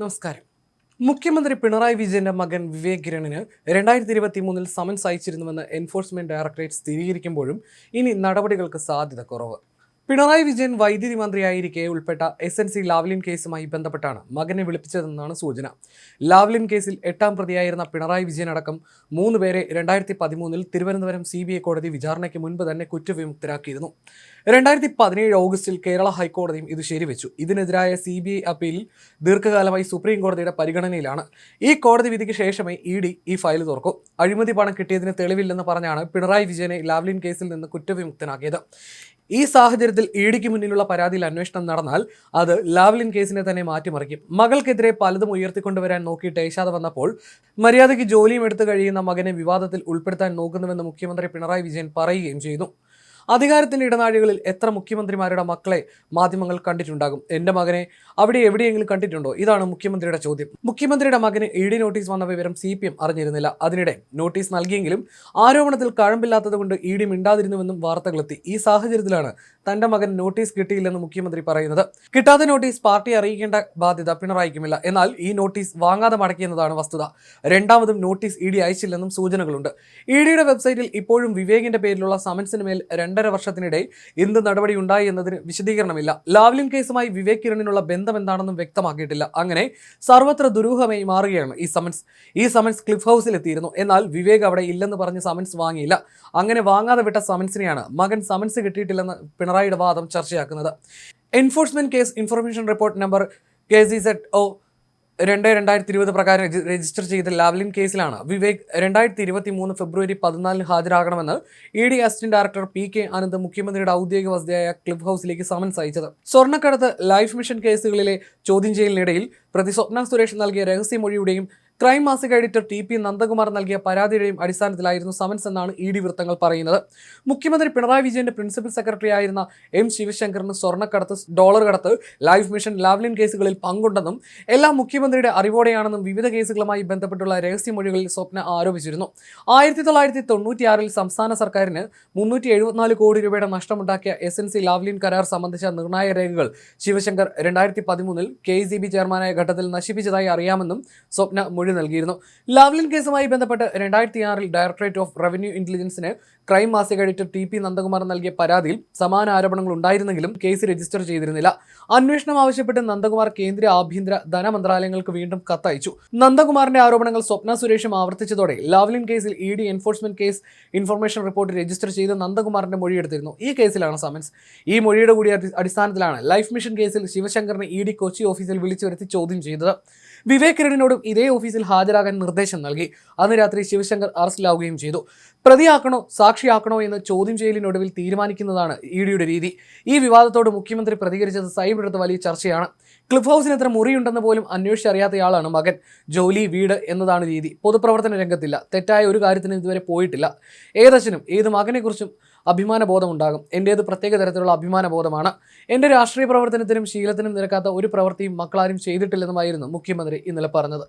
നമസ്കാരം. മുഖ്യമന്ത്രി പിണറായി വിജയന്റെ മകൻ വിവേക് കിരണിന് രണ്ടായിരത്തി ഇരുപത്തി മൂന്നിൽ സമൻസ് അയച്ചിരുന്നുവെന്ന് എൻഫോഴ്സ്മെന്റ് ഡയറക്ടറേറ്റ് സ്ഥിരീകരിക്കുമ്പോഴും ഇനി നടപടികൾക്ക് സാധ്യത കുറവ്. പിണറായി വിജയൻ വൈദ്യുതി മന്ത്രിയായിരിക്കെ ഉൾപ്പെട്ട എസ് എൻ സി ലാവ്ലിൻ കേസുമായി ബന്ധപ്പെട്ടാണ് മകനെ വിളിപ്പിച്ചതെന്നാണ് സൂചന. ലാവ്ലിൻ കേസിൽ എട്ടാം പ്രതിയായിരുന്ന പിണറായി വിജയൻ അടക്കം മൂന്ന് പേരെ രണ്ടായിരത്തി പതിമൂന്നിൽ തിരുവനന്തപുരം സി ബി ഐ കോടതി വിചാരണയ്ക്ക് മുൻപ് തന്നെ കുറ്റവിമുക്തരാക്കിയിരുന്നു. രണ്ടായിരത്തി പതിനേഴ് ഓഗസ്റ്റിൽ കേരള ഹൈക്കോടതിയും ഇത് ശരിവെച്ചു. ഇതിനെതിരായ സി ബി ഐ അപ്പീൽ ദീർഘകാലമായി സുപ്രീം കോടതിയുടെ പരിഗണനയിലാണ്. ഈ കോടതി വിധിക്ക് ശേഷമേ ഇ ഡി ഈ ഫയൽ തുറക്കൂ. അഴിമതി പണം കിട്ടിയതിന് തെളിവില്ലെന്ന് പറഞ്ഞാണ് പിണറായി വിജയനെ ലാവ്ലിൻ കേസിൽ നിന്ന് കുറ്റവിമുക്തനാക്കിയത്. ഈ സാഹചര്യത്തിൽ ഇ ഡിക്ക് മുന്നിലുള്ള പരാതിയിൽ അന്വേഷണം നടന്നാൽ അത് ലാവ്ലിൻ കേസിനെ തന്നെ മാറ്റിമറിക്കും. മകൾക്കെതിരെ പലതും ഉയർത്തിക്കൊണ്ടുവരാൻ നോക്കിയിട്ട് ഏശാതെ വന്നപ്പോൾ മര്യാദയ്ക്ക് ജോലിയും എടുത്തു കഴിയുന്ന മകനെ വിവാദത്തിൽ ഉൾപ്പെടുത്താൻ നോക്കുന്നുവെന്ന് മുഖ്യമന്ത്രി പിണറായി വിജയൻ പറയുകയും ചെയ്തു. അധികാരത്തിന്റെ ഇടനാഴികളിൽ എത്ര മുഖ്യമന്ത്രിമാരുടെ മക്കളെ മാധ്യമങ്ങൾ കണ്ടിട്ടുണ്ടാകും? എന്റെ മകനെ അവിടെ എവിടെയെങ്കിലും കണ്ടിട്ടുണ്ടോ? ഇതാണ് മുഖ്യമന്ത്രിയുടെ ചോദ്യം. മുഖ്യമന്ത്രിയുടെ മകന് ഇ ഡി നോട്ടീസ് വന്ന വിവരം സി പി എം അറിഞ്ഞിരുന്നില്ല. അതിനിടെ നോട്ടീസ് നൽകിയെങ്കിലും ആരോപണത്തിൽ കഴമ്പില്ലാത്തത് കൊണ്ട് ഇ ഡി മിണ്ടാതിരുന്നുവെന്നും വാർത്തകളെത്തി. ഈ സാഹചര്യത്തിലാണ് തന്റെ മകൻ നോട്ടീസ് കിട്ടിയില്ലെന്ന് മുഖ്യമന്ത്രി പറയുന്നത്. കിട്ടാത്ത നോട്ടീസ് പാർട്ടി അറിയിക്കേണ്ട ബാധ്യത പിണറായിക്കുമില്ല. എന്നാൽ ഈ നോട്ടീസ് വാങ്ങാതെ മടക്കിയെന്നതാണ് വസ്തുത. രണ്ടാമതും നോട്ടീസ് ഇ ഡി അയച്ചില്ലെന്നും സൂചനകളുണ്ട്. ഇ ഡിയുടെ വെബ്സൈറ്റിൽ ഇപ്പോഴും വിവേകിന്റെ പേരിലുള്ള സമൻസിന് മേൽ രണ്ടര വർഷത്തിനിടെ എന്ത് നടപടി ഉണ്ടായി എന്നതിന് വിശദീകരണമില്ല. ലാവ്ലിൻ കേസുമായി വിവേക് കിരണിനുള്ള ബന്ധം എന്താണെന്നും വ്യക്തമാക്കിയിട്ടില്ല. അങ്ങനെ സർവത്ര ദുരൂഹമായി മാറുകയാണ് ഈ സമൻസ്. ഈ സമൻസ് ക്ലിഫ് ഹൗസിൽ എത്തിയിരുന്നു. എന്നാൽ വിവേക് അവിടെ ഇല്ലെന്ന് പറഞ്ഞ് സമൻസ് വാങ്ങിയില്ല. അങ്ങനെ വാങ്ങാതെ വിട്ട സമൻസിനെയാണ് മകൻ സമൻസ് കിട്ടിയിട്ടില്ലെന്ന് പിണറായിയുടെ വാദം ചർച്ചയാക്കുന്നത്. Enforcement case information report number K C Z O രണ്ട് രണ്ടായിരത്തി ഇരുപത് പ്രകാരം രജിസ്റ്റർ ചെയ്ത ലാവ്ലിൻ കേസിലാണ് വിവേക് രണ്ടായിരത്തി ഇരുപത്തി മൂന്ന് ഫെബ്രുവരി പതിനാലിന് ഹാജരാകണമെന്ന് E D assistant director P K Anand മുഖ്യമന്ത്രിയുടെ ഔദ്യോഗിക വസതിയായ ക്ലിഫ് ഹൗസിലേക്ക് സമൻസ് അയച്ചത്. സ്വർണക്കടത്ത് ലൈഫ് മിഷൻ കേസുകളിലെ ചോദ്യം ചെയ്യലിനിടയിൽ പ്രതി സ്വപ്ന സുരേഷ് നൽകിയ രഹസ്യമൊഴിയുടെയും ക്രൈം മാസിക എഡിറ്റർ ടി പി നന്ദകുമാർ നൽകിയ പരാതിയുടെയും അടിസ്ഥാനത്തിലായിരുന്നു സമൻസ് എന്നാണ് ഇ ഡി വൃത്തങ്ങൾ പറയുന്നത്. മുഖ്യമന്ത്രി പിണറായി വിജയന്റെ പ്രിൻസിപ്പൽ സെക്രട്ടറി ആയിരുന്ന എം ശിവശങ്കറിന് സ്വർണക്കടത്ത് ഡോളർ കടത്ത് ലൈഫ് മിഷൻ ലാവ്ലിൻ കേസുകളിൽ പങ്കുണ്ടെന്നും എല്ലാം മുഖ്യമന്ത്രിയുടെ അറിവോടെയാണെന്നും വിവിധ കേസുകളുമായി ബന്ധപ്പെട്ടുള്ള രഹസ്യമൊഴികളിൽ സ്വപ്ന ആരോപിച്ചിരുന്നു. ആയിരത്തി തൊള്ളായിരത്തി തൊണ്ണൂറ്റിയാറിൽ സംസ്ഥാന സർക്കാരിന് മുന്നൂറ്റി എഴുപത്തിനാല് കോടി രൂപയുടെ നഷ്ടമുണ്ടാക്കിയ എസ് എൻ സി ലാവ്ലിൻ കരാർ സംബന്ധിച്ച നിർണായക രേഖകൾ ശിവശങ്കർ രണ്ടായിരത്തി പതിമൂന്നിൽ കെ സി ബി ചെയർമാനായ ഘട്ടത്തിൽ നശിപ്പിച്ചതായി അറിയാമെന്നും സ്വപ്ന മൊഴി നൽകിയിരുന്നു. ലാവ്ലിൻ കേസുമായി ബന്ധപ്പെട്ട് രണ്ടായിരത്തി ആറിൽ ഡയറക്ടറേറ്റ് ഓഫ് റവന്യൂ ഇന്റലിജൻസിന് ക്രൈം മാസിക എഡിറ്റർ ടി പി നന്ദകുമാർ നൽകിയ പരാതിയിൽ സമാന ആരോപണങ്ങൾ ഉണ്ടായിരുന്നെങ്കിലും കേസ് രജിസ്റ്റർ ചെയ്തിരുന്നില്ല. അന്വേഷണം ആവശ്യപ്പെട്ട് നന്ദകുമാർ കേന്ദ്ര ആഭ്യന്തര ധനമന്ത്രാലയങ്ങൾക്ക് വീണ്ടും കത്തയച്ചു. നന്ദകുമാറിന്റെ ആരോപണങ്ങൾ സ്വപ്ന സുരേഷും ആവർത്തിച്ചതോടെ ലാവ്ലിൻ കേസിൽ E D enforcement case information report register ചെയ്ത് നന്ദകുമാറിന്റെ മൊഴിയെടുത്തിരുന്നു. ഈ കേസിലാണ് സമൻസ്. ഈ മൊഴിയുടെ കൂടി അടിസ്ഥാനത്തിലാണ് ലൈഫ് മിഷൻ കേസിൽ ശിവശങ്കറിനെ ഇ ഡി കൊച്ചി ഓഫീസിൽ വിളിച്ചു വരുത്തി ചോദ്യം ചെയ്തത്. വിവേക് കിരണിനോടും ഇതേ ഓഫീസിൽ ഹാജരാകാൻ നിർദ്ദേശം നൽകി. അന്ന് രാത്രി ശിവശങ്കർ അറസ്റ്റിലാവുകയും ചെയ്തു. പ്രതിയാക്കണോ സാക്ഷിയാക്കണോ എന്ന് ചോദ്യം ചെയ്യലിനൊടുവിൽ തീരുമാനിക്കുന്നതാണ് ഇ ഡിയുടെ രീതി. ഈ വിവാദത്തോട് മുഖ്യമന്ത്രി പ്രതികരിച്ചത് സൈബർ എടുത്ത വലിയ ചർച്ചയാണ്. ക്ലിഫ് ഹൗസിന് എത്ര മുറിയുണ്ടെന്ന് പോലും അന്വേഷിച്ചറിയാത്തയാളാണ് മകൻ. ജോലി വീട് എന്നതാണ് രീതി. പൊതുപ്രവർത്തന രംഗത്തില്ല. തെറ്റായ ഒരു കാര്യത്തിനും ഇതുവരെ പോയിട്ടില്ല. ഏതച്ഛനും ഏത് മകനെക്കുറിച്ചും അഭിമാനബോധം ഉണ്ടാകും എന്റേത് പ്രത്യേക തരത്തിലുള്ള അഭിമാനബോധമാണ്. എന്റെ രാഷ്ട്രീയ പ്രവർത്തനത്തിനും ശീലത്തിനും നിരക്കാത്ത ഒരു പ്രവൃത്തിയും മക്കളാരും ചെയ്തിട്ടില്ലെന്നുമായിരുന്നു മുഖ്യമന്ത്രി ഇന്നലെ പറഞ്ഞത്.